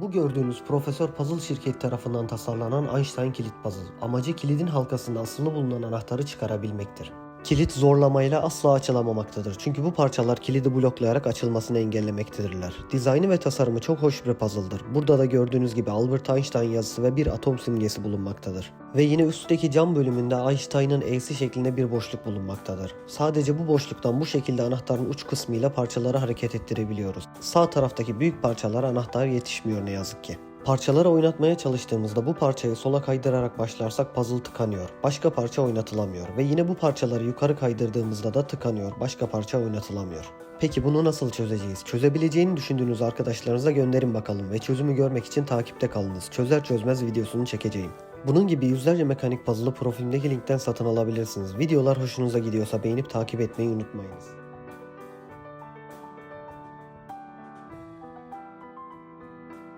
Bu gördüğünüz Profesör Puzzle şirketi tarafından tasarlanan Einstein kilit puzzle. Amacı kilidin halkasında asılı bulunan anahtarı çıkarabilmektir. Kilit zorlamayla asla açılamamaktadır. Çünkü bu parçalar kilidi bloklayarak açılmasını engellemektedirler. Dizaynı ve tasarımı çok hoş bir puzzle'dır. Burada da gördüğünüz gibi Albert Einstein yazısı ve bir atom simgesi bulunmaktadır. Ve yine üstteki cam bölümünde Einstein'ın E'si şeklinde bir boşluk bulunmaktadır. Sadece bu boşluktan bu şekilde anahtarın uç kısmıyla parçaları hareket ettirebiliyoruz. Sağ taraftaki büyük parçalara anahtar yetişmiyor ne yazık ki. Parçaları oynatmaya çalıştığımızda bu parçayı sola kaydırarak başlarsak puzzle tıkanıyor. Başka parça oynatılamıyor ve yine bu parçaları yukarı kaydırdığımızda da tıkanıyor. Başka parça oynatılamıyor. Peki bunu nasıl çözeceğiz? Çözebileceğini düşündüğünüz arkadaşlarınıza gönderin bakalım ve çözümü görmek için takipte kalınız. Çözer çözmez videosunu çekeceğim. Bunun gibi yüzlerce mekanik puzzle'ı profilimdeki linkten satın alabilirsiniz. Videolar hoşunuza gidiyorsa beğenip takip etmeyi unutmayınız.